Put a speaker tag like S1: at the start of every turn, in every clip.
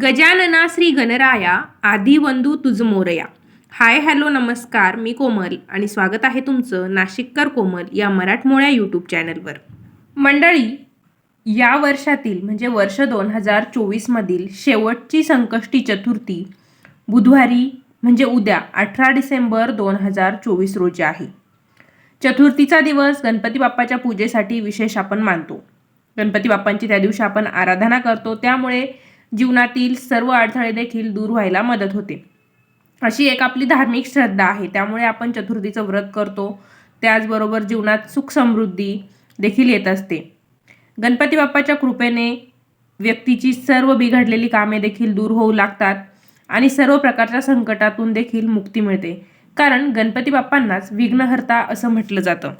S1: गजानना श्री गणराया आदी वंदू hi hello नमस्कार. मी कोमल आणि स्वागत आहे तुमचं नाशिककर कोमल या मराठमोळ्या यूट्यूब चॅनलवर. मंडळी या वर्षातील म्हणजे वर्ष दोन हजार चोवीसमधील शेवटची संकष्टी चतुर्थी बुधवारी म्हणजे उद्या अठरा डिसेंबर दोन हजार चोवीस रोजी आहे. चतुर्थीचा दिवस गणपती बाप्पाच्या पूजेसाठी विशेष आपण मानतो. गणपती बाप्पांची त्या दिवशी आपण आराधना करतो. त्यामुळे जीवनातील सर्व अडथळे देखील दूर व्हायला मदत होते. अशी एक आपली धार्मिक श्रद्धा आहे. त्यामुळे आपण चतुर्थीचं व्रत करतो. त्याचबरोबर जीवनात सुख समृद्धी देखील येत असते. गणपती बाप्पाच्या कृपेने व्यक्तीची सर्व बिघडलेली कामे देखील दूर होऊ लागतात आणि सर्व प्रकारच्या संकटातून देखील मुक्ती मिळते. कारण गणपती बाप्पांनाच विघ्नहर्ता असं म्हटलं जातं.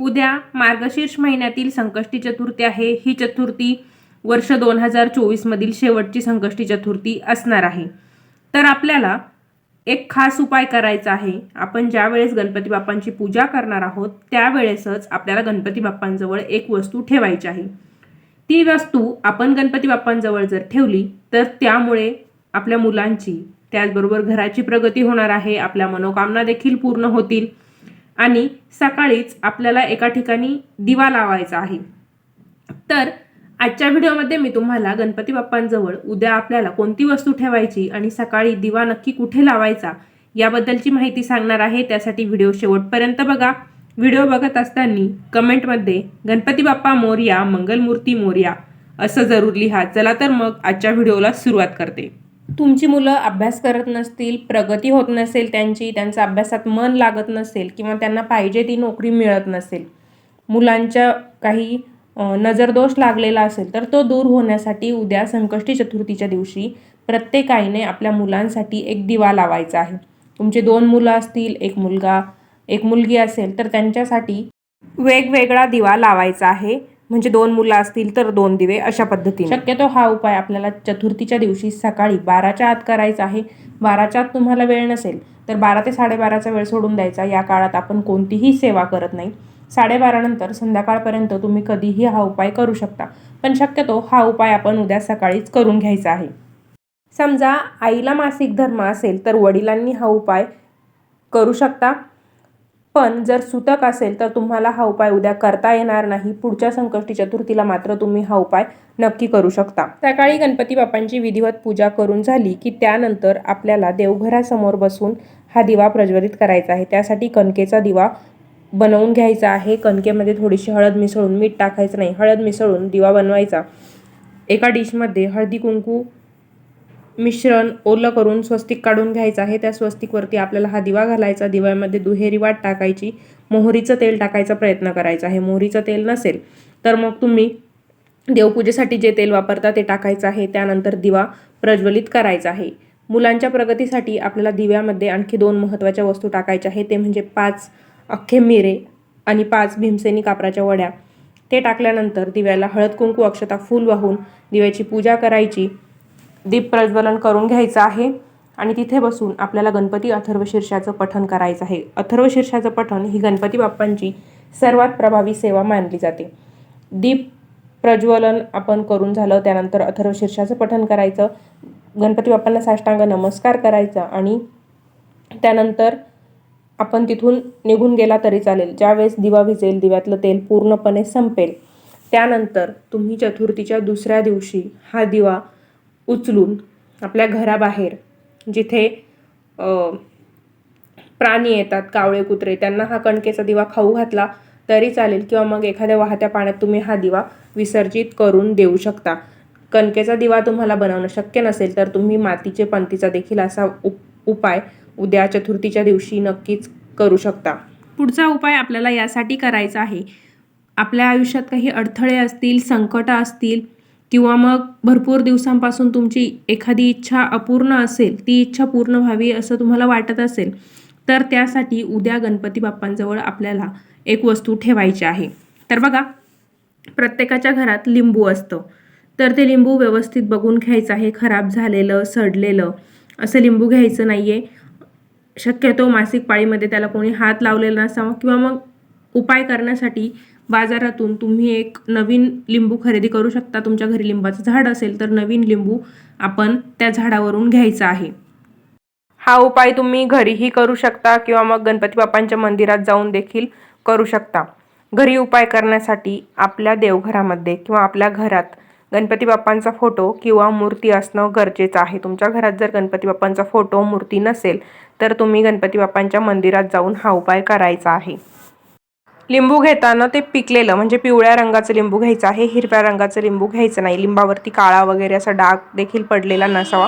S1: उद्या मार्गशीर्ष महिन्यातील संकष्टी चतुर्थी आहे. ही चतुर्थी वर्ष दोन हजार चोवीसमधील शेवटची संकष्टी चतुर्थी असणार आहे. तर आपल्याला एक खास उपाय करायचा आहे. आपण ज्या वेळेस गणपती बाप्पांची पूजा करणार आहोत त्यावेळेसच आपल्याला गणपती बाप्पांजवळ एक वस्तू ठेवायची आहे. ती वस्तू आपण गणपती बाप्पांजवळ जर ठेवली तर त्यामुळे आपल्या मुलांची त्याचबरोबर घराची प्रगती होणार आहे आपल्या मनोकामना देखील पूर्ण होतील आणि सकाळीच आपल्याला एका ठिकाणी दिवा लावायचा आहे. तर आजच्या व्हिडिओमध्ये मी तुम्हाला गणपती बाप्पांजवळ उद्या आपल्याला कोणती वस्तू ठेवायची आणि सकाळी दिवा नक्की कुठे लावायचा याबद्दलची माहिती सांगणार आहे त्यासाठी व्हिडिओ शेवटपर्यंत बघा. व्हिडिओ बघत असताना कमेंटमध्ये गणपती बाप्पा मोर्या मंगलमूर्ती मोर्या असं जरूर लिहा. चला तर मग आजच्या व्हिडिओला सुरुवात करते. तुमची मुलं अभ्यास करत नसतील प्रगती होत नसेल त्यांची त्यांचा अभ्यासात मन लागत नसेल किंवा त्यांना पाहिजे ती नोकरी मिळत नसेल मुलांच्या काही नजरदोष लागलेला असेल तर तो दूर होण्यासाठी उद्या संकष्टी चतुर्थीच्या दिवशी प्रत्येकाईने आपल्या मुलांसाठी एक दिवा लावायचा आहे. तुमचे दोन मुलं असतील एक मुलगा एक मुलगी असेल तर त्यांच्यासाठी वेगवेगळा दिवा लावायचा आहे. म्हणजे दोन मुलं असतील तर दोन दिवे अशा पद्धतीने. शक्यतो हा उपाय आपल्याला चतुर्थीच्या दिवशी सकाळी बाराच्या आत करायचा आहे. बाराच्या आत तुम्हाला वेळ नसेल तर बारा ते साडेबाराचा वेळ सोडून द्यायचा. या काळात आपण कोणतीही सेवा करत नाही. साडेबारानंतर संध्याकाळपर्यंत तुम्ही कधीही हा उपाय करू शकता. पण शक्यतो हा उपाय आपण उद्या सकाळीच करून घ्यायचा आहे. समजा आईला मासिक धर्म असेल तर वडिलांनी हा उपाय करू शकता. पण जर सुतक असेल तर तुम्हाला हा उपाय उद्या करता येणार नाही. पुढच्या संकष्टी चतुर्थीला मात्र तुम्ही हा उपाय नक्की करू शकता. सकाळी गणपती बाप्पांची विधिवत पूजा करून झाली की त्यानंतर आपल्याला देवघरासमोर बसून हा दिवा प्रज्वलित करायचा आहे. त्यासाठी कणकेचा दिवा बनवून घ्यायचा आहे. कणकेमध्ये थोडीशी हळद मिसळून मीठ टाकायचं नाही. हळद मिसळून दिवा बनवायचा. एका डिशमध्ये हळदी कुंकू मिश्रण ओलं करून स्वस्तिक काढून घ्यायचं आहे. त्या स्वस्तिकवरती आपल्याला हा दिवा घालायचा. दिव्यामध्ये दुहेरी वाट टाकायची. मोहरीचं तेल टाकायचा प्रयत्न करायचा आहे. मोहरीचं तेल नसेल तर मग तुम्ही देवपूजेसाठी जे तेल वापरता ते टाकायचं आहे. त्यानंतर दिवा प्रज्वलित करायचा आहे. मुलांच्या प्रगतीसाठी आपल्याला दिव्यामध्ये आणखी दोन महत्त्वाच्या वस्तू टाकायच्या आहे ते म्हणजे पाच अख्खे मिरे आणि पाच भीमसेनी कापराच्या वड्या. ते टाकल्यानंतर दिव्याला हळद कुंकू अक्षता फूल वाहून दिव्याची पूजा करायची. दीप प्रज्वलन करून घ्यायचं आहे आणि तिथे बसून आपल्याला गणपती अथर्वशीर्षाचं पठण करायचं आहे. अथर्वशीर्षाचं पठण ही गणपती बाप्पांची सर्वात प्रभावी सेवा मानली जाते. दीप प्रज्वलन आपण करून झालं त्यानंतर अथर्वशीर्षाचं पठण करायचं. गणपती बाप्पांना साष्टांग नमस्कार करायचा आणि त्यानंतर आपण तिथून निघून गेला तरी चालेल. ज्यावेळेस दिवा विजेल दिव्यातलं तेल पूर्णपणे संपेल त्यानंतर तुम्ही चतुर्थीच्या दुसऱ्या दिवशी हा दिवा उचलून आपल्या घराबाहेर जिथे प्राणी येतात कावळे कुत्रे त्यांना हा कणकेचा दिवा खाऊ घातला तरी चालेल किंवा मग एखाद्या वाहत्या पाण्यात तुम्ही हा दिवा विसर्जित करून देऊ शकता. कणकेचा दिवा तुम्हाला बनवणं शक्य नसेल तर तुम्ही मातीचे पंतीचा देखील असा उप उपाय उद्या चतुर्थीच्या दिवशी नक्कीच करू शकता. पुढचा उपाय आपल्याला यासाठी करायचा आहे. आपल्या आयुष्यात काही अडथळे असतील संकट असतील किंवा मग भरपूर दिवसांपासून तुमची एखादी इच्छा अपूर्ण असेल ती इच्छा पूर्ण व्हावी असं तुम्हाला वाटत असेल तर त्यासाठी उद्या गणपती बाप्पांजवळ आपल्याला एक वस्तू ठेवायची आहे. तर बघा प्रत्येकाच्या घरात लिंबू असतं. तर ते लिंबू व्यवस्थित बघून घ्यायचं आहे खराब झालेलं सडलेलं असं लिंबू घ्यायचं नाही आहे शक्यतो मासिक पाळीमध्ये त्याला कोणी हात लावलेला नसावा किंवा मग उपाय करण्यासाठी बाजारातून तुम्ही एक नवीन लिंबू खरेदी करू शकता. तुमच्या घरी लिंबाचं झाड असेल तर नवीन लिंबू आपण त्या झाडावरून घ्यायचा आहे. हा उपाय तुम्ही घरीही करू शकता किंवा मग गणपती बाप्पांच्या मंदिरात जाऊन देखील करू शकता. घरी उपाय करण्यासाठी आपल्या देवघरामध्ये किंवा आपल्या घरात गणपती बाप्पांचा फोटो किंवा मूर्ती असणं गरजेचं आहे. तुमच्या घरात जर गणपती बाप्पांचा फोटो मूर्ती नसेल तर तुम्ही गणपती बाप्पांच्या मंदिरात जाऊन हा उपाय करायचा आहे. लिंबू घेताना ते पिकलेलं म्हणजे पिवळ्या रंगाचं लिंबू घ्यायचं आहे हिरव्या रंगाचं लिंबू घ्यायचं नाही. लिंबावरती काळा वगैरे असा डाग देखील पडलेला नसावा.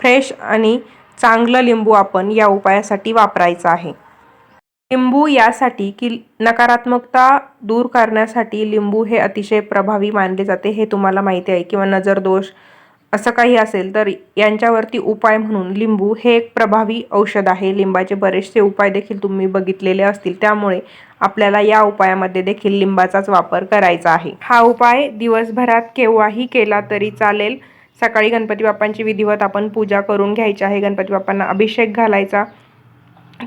S1: फ्रेश आणि चांगलं लिंबू आपण या उपायासाठी वापरायचं आहे. लिंबू यासाठी की नकारात्मकता दूर करण्यासाठी लिंबू हे अतिशय प्रभावी मानले जाते हे तुम्हाला माहिती आहे. किंवा नजर दोष असं काही असेल तर यांच्यावरती उपाय म्हणून लिंबू हे एक प्रभावी औषध आहे. लिंबाचे बरेचसे उपाय देखील तुम्ही बघितलेले असतील. त्यामुळे आपल्याला या उपायामध्ये देखील लिंबाचाच वापर करायचा आहे. हा उपाय दिवसभरात केव्हाही केला तरी चालेल. सकाळी गणपती बाप्पांची विधिवत आपण पूजा करून घ्यायची आहे. गणपती बाप्पांना अभिषेक घालायचा.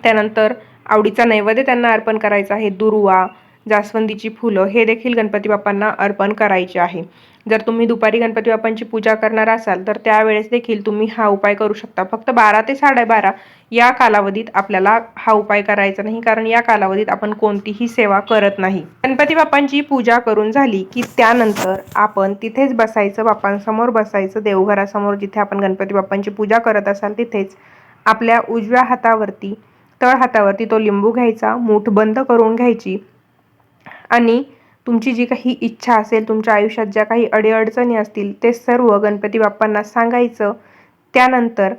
S1: त्यानंतर आवडीचा नैवेद्य त्यांना अर्पण करायचा आहे. दुर्वा जास्वंदीची फुलं हे देखील गणपती बाप्पांना अर्पण करायचे आहे. जर तुम्ही दुपारी गणपती बाप्पांची पूजा करणार असाल तर त्यावेळेस देखील तुम्ही हा उपाय करू शकता. फक्त बारा ते साडेबारा या कालावधीत आपल्याला हा उपाय करायचा नाही कारण या कालावधीत आपण कोणतीही सेवा करत नाही. गणपती बाप्पांची पूजा करून झाली की त्यानंतर आपण तिथेच बसायचं बाप्पांसमोर बसायचं देवघरासमोर जिथे आपण गणपती बाप्पांची पूजा करत असाल तिथेच आपल्या उजव्या हातावरती तळ हातावरती तो लिंबू घ्यायचा मूठ बंद करून घ्यायची आणि तुमची जी काही इच्छा असेल तुमच्या आयुष्यात ज्या काही अडीअडचणी असतील ते सर्व गणपती बाप्पांना सांगायचं. त्यानंतर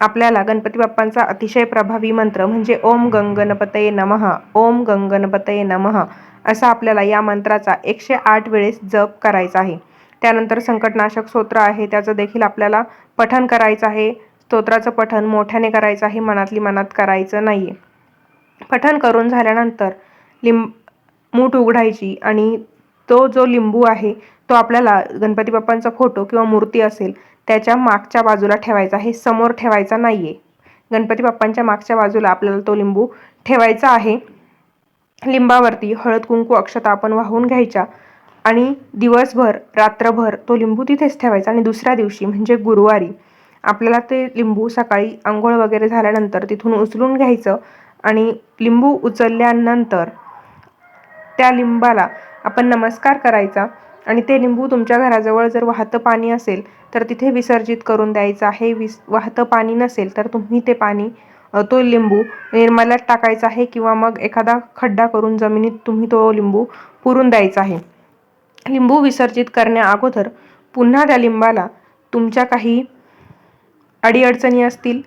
S1: आपल्याला गणपती बाप्पांचा अतिशय प्रभावी मंत्र म्हणजे ओम गंगणपतये नमः ओम गंगणपतये नमः असा आपल्याला या मंत्राचा एकशे आठ वेळेस जप करायचा आहे. त्यानंतर संकटनाशक स्तोत्र आहे त्याचं देखील आपल्याला पठन करायचं आहे. स्तोत्राचं पठन मोठ्याने करायचं आहे मनातली मनात करायचं नाही आहे पठन करून झाल्यानंतर लिंब मूठ उघडायची आणि तो जो लिंबू आहे तो आपल्याला गणपती बाप्पांचा फोटो किंवा मूर्ती असेल त्याच्या मागच्या बाजूला ठेवायचा आहे समोर ठेवायचा नाही आहे गणपती बाप्पांच्या मागच्या बाजूला आपल्याला तो लिंबू ठेवायचा आहे. लिंबावरती हळद कुंकू अक्षता आपण वाहून घ्यायच्या आणि दिवसभर रात्रभर तो लिंबू तिथेच ठेवायचा आणि दुसऱ्या दिवशी म्हणजे गुरुवारी आपल्याला ते लिंबू सकाळी आंघोळ वगैरे झाल्यानंतर तिथून उचलून घ्यायचं आणि लिंबू उचलल्यानंतर त्या लिंबाला आपण नमस्कार करायचा आणि ते लिंबू तुमच्या घराजवळ जर वाहतं पाणी असेल तर तिथे विसर्जित करून द्यायचं आहे. विस वाहतं पाणी नसेल तर तुम्ही ते पाणी तो लिंबू निर्मल्यात टाकायचा आहे किंवा मग एखादा खड्डा करून जमिनीत तुम्ही तो लिंबू पुरून द्यायचा आहे. लिंबू विसर्जित करण्या अगोदर पुन्हा त्या लिंबाला तुमच्या काही अडीअडचणी असतील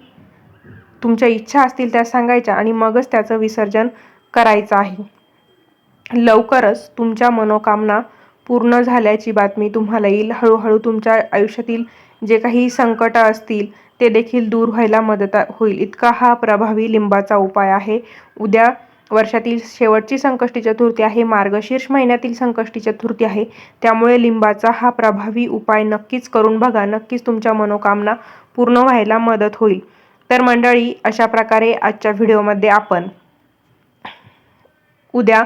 S1: तुमच्या इच्छा असतील त्या सांगायच्या आणि मगच त्याचं विसर्जन करायचं आहे. लवकरच तुमच्या मनोकामना पूर्ण झाल्याची बातमी तुम्हाला येईल. हळूहळू तुमच्या आयुष्यातील जे काही संकट असतील ते देखील दूर व्हायला मदत होईल. इतका हा प्रभावी लिंबाचा उपाय आहे. उद्या वर्षातील शेवटची संकष्टी चतुर्थी आहे. मार्गशीर्ष महिन्यातील संकष्टी चतुर्थी आहे. त्यामुळे लिंबाचा हा प्रभावी उपाय नक्कीच करून बघा. नक्कीच तुमच्या मनोकामना पूर्ण व्हायला मदत होईल. तर मंडळी अशा प्रकारे आजच्या व्हिडिओमध्ये आपण उद्या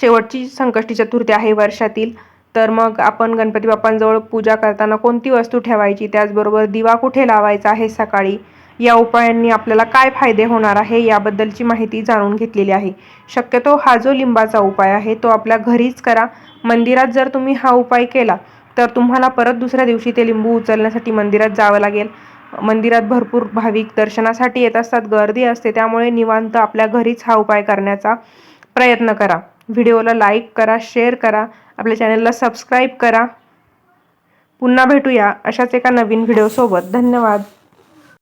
S1: शेवटची संकष्टी चतुर्थी आहे वर्षातील. तर मग आपण गणपती बाप्पांजवळ पूजा करताना कोणती वस्तू ठेवायची? त्याचबरोबर दिवा कुठे लावायचा आहे सकाळी? या उपायांनी आपल्याला काय फायदे होणार आहे याबद्दलची माहिती जाणून घेतलेली आहे. शक्यतो हा जो लिंबाचा उपाय आहे तो आपल्या घरीच करा. मंदिरात जर तुम्ही हा उपाय केला तर तुम्हाला परत दुसऱ्या दिवशी ते लिंबू उचलण्यासाठी मंदिरात जावं लागेल. मंदिरात भरपूर भाविक दर्शनासाठी येत असतात गर्दी असते त्यामुळे निवांत आपल्या घरीच हा उपाय करण्याचा प्रयत्न करा. व्हिडिओला लाईक करा शेअर करा आपल्या चॅनलला सबस्क्राईब करा. पुन्हा भेटूया अशाच एका नवीन व्हिडिओसोबत. धन्यवाद.